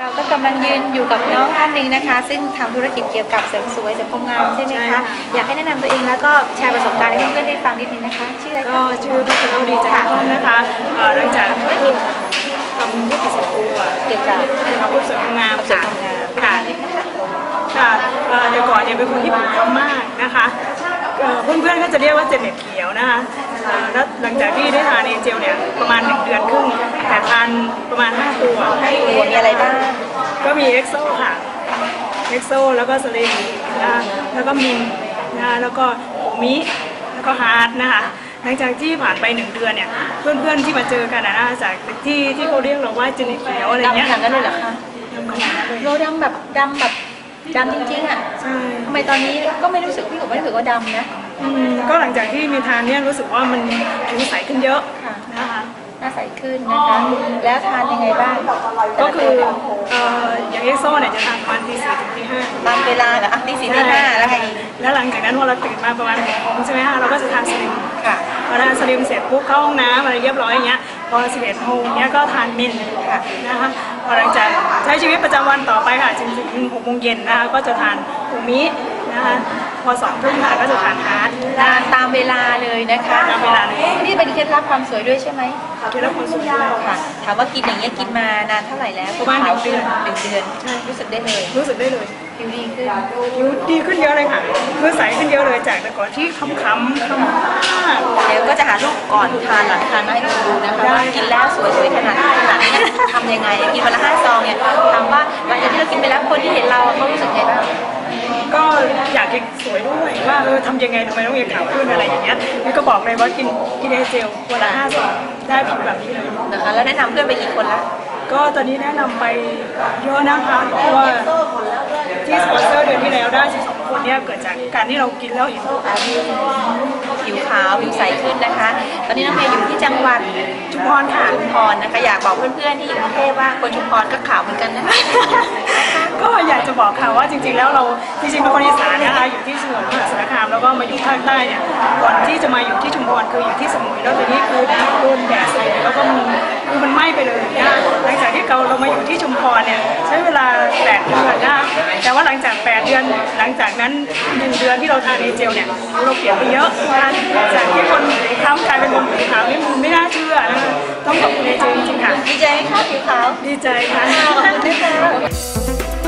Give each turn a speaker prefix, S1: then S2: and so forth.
S1: เราก็กำลังยืนอยู่กับน้องท่านหนึ่งนะคะ ซึ่งทำธุรกิจเกี่ยวกับเสริมสวยเสริมความงามใช่ไหม
S2: ใช่
S1: คะ
S2: ค่ะ
S1: อยากให้แนะนำตัวเองแล้วก็แชร์ประสบการณ์ให้เพื่อนๆได้ฟังนิดนึงนะคะชื่ออะไร
S2: ก็
S1: คะ
S2: ชื่อดรดีจันทร์นะคะเอ่อหลังจากธุรกิจทำธุรกิจส่วนตัว
S1: เกี่ยวกับ
S2: ทำรูปสวยงาม
S1: เสริม
S2: ค่ะ
S1: ความงาม
S2: ค่ะค่ะเอ่อแต่ก่อนเนี่ยเป็นคนที่ผิวคล้ำมากนะคะเอ่อเพื่อนๆก็จะเรียกว่าเจเน็ตเขียวนะคะเอ่อแล้วหลังจากที่ได้ทานเอเจลเนี่ยประมาณ1เดือนครึ่ง แต่ทานประมาณ5ตัว
S1: ตัวมีอะไรบ้าง
S2: ก็มีเอ็กโซค่ะเอ็กโซแล้วก็สลิมนะคะแล้วก็มินนะคะแล้วก็โอมิแล้วก็ฮาร์ดนะคะหลังจากที่ผ่านไปหนึ่งเดือนเนี่ยเพื่อนๆที่มาเจอกันนะนะคะจากที่ที่เขาเรียกเราว่าเจเน็ตเขียวอะไรเงี้ย
S1: ดำขนาดนั้นเลยเหรอคะ
S2: ดำขนาดนั้นเลย
S1: โลดำแบบดำแบบดำจริงๆอะ
S2: ใช่
S1: ทำไมตอนนี้ก็ไม่รู้สึกพี่ผมไม่รู้สึกว่าดำนะ
S2: อืมก็หลังจากที่มีทานเนี่ยรู้สึกว่ามันผิวใสขึ้นเยอะ
S1: ใสขึ้นนะคะ แล้วทานยังไงบ้าง
S2: ก็คือเอ่ออย่างเอ็กโซเนี่ยจะทานประมาณตีสี่ถึงตีห้า
S1: ตามเวลาเหรออะตีสี่ตีห้าแล้วไงอีก
S2: แล้วหลังจากนั้นพอเราตื่นมาประมาณหกโมงใช่ไหมคะเราก็จะทานสลิม
S1: ค่ะ
S2: พอทานสลิมเสร็จปุ๊บเข้าห้องน้ำอะไรเรียบร้อยอย่างเงี้ยพอ11โมงเนี้ยก็ทานมิน
S1: ค่ะ
S2: นะคะพอหลังจากใช้ชีวิตประจำวันต่อไปค่ะจนถึง6โมงเย็นนะคะก็จะทานอูมิ นะคะพอสองทุ่มค่ะก็จะทานฮาร์ด
S1: ทานตามเวลาเลยนะคะ
S2: ตามเวลาเลย
S1: นี่เป็นเคล็ดลับความสวยด้วยใช่ไหม
S2: เคล็ดลับความสวยด้วย
S1: ค่ะ ถามว่ากินอย่างเงี้ยกินมานานเท่าไหร่แล้ว
S2: ประมาณหนึ่งเดือน
S1: หนึ่งเดือนรู้สึกได้เลย
S2: รู้สึกได้เลย
S1: ผิวดีขึ้น
S2: ผิวดีขึ้นเยอะเลยค่ะคือใสขึ้นเยอะเลยจากแต่ก่อนที่ค้ำๆค้ำมาก
S1: เดี๋ยวก็จะหารูปก่อนทานหลังทานมาให้ดูนะคะว่ากินแล้วสวยสวยขนาดไหนขนาดนี้ทำยังไงกินวันละห้าซองเนี่ยถามว่า
S2: อยากจะสวยด้วยว่าเออทำยังไงทำไมต้องมีขาวขึ้นอะไรอย่างเงี้ยนี่ก็บอกเลยว่ากินกินเอเจลวันละห้าซองได้ผิวแบบนี้เลย
S1: นะคะแล้วแนะนำเพื่อนไปกี่คนละ
S2: ก็ตอนนี้แนะนำไปเยอะนะคะเพราะว่าที่สปอนเซอร์เดือนที่แล้วได้12คนเนี่ยเกิดจากการที่เรากินแล้วเห็นผล
S1: ผิว ขาวผิวใสขึ้นนะคะ ตอนนี้น้องเมย์อยู่ที่จังหวัด
S2: ชุมพรค่ะ
S1: ชุมพรนะคะ อยากบอกเพื่อนๆที่อยู่กรุงเทพว่าคนชุมพรก็ขาวเหมือนกันนะคะ
S2: ก็อยากจะบอกค่ะว่าจริงๆแล้วเราจริงๆเป็นคนอีสานนะคะอยู่ที่สมุทรสาครแล้วก็มาอยู่ภาคใต้เนี่ยก่อนที่จะมาอยู่ที่ชุมพรคืออยู่ที่สมุยแล้วตอนนี้คือโดนแดดใส่แล้วก็มันคือมันไหม้ไปเลยนะหลังจากที่เราเรามาอยู่ที่ชุมพรเนี่ยใช้เวลา8เดือนนะแต่ว่าหลังจาก ดือนหลังจากนั้น1เดือนที่เราทานเอเจลเนี่ยเราเปลี่ยนไปเยอะนะคะจากที่คนผิวคล้ำกลายเป็นคนผิวขาวนี่มันไม่น่าเชื่อนะคะต้องขอบคุณเอเจลจริงๆค่ะ
S1: ดีใจไหมคะผิวขาว
S2: ดีใจค่ะ
S1: ขอบคุณนะคะ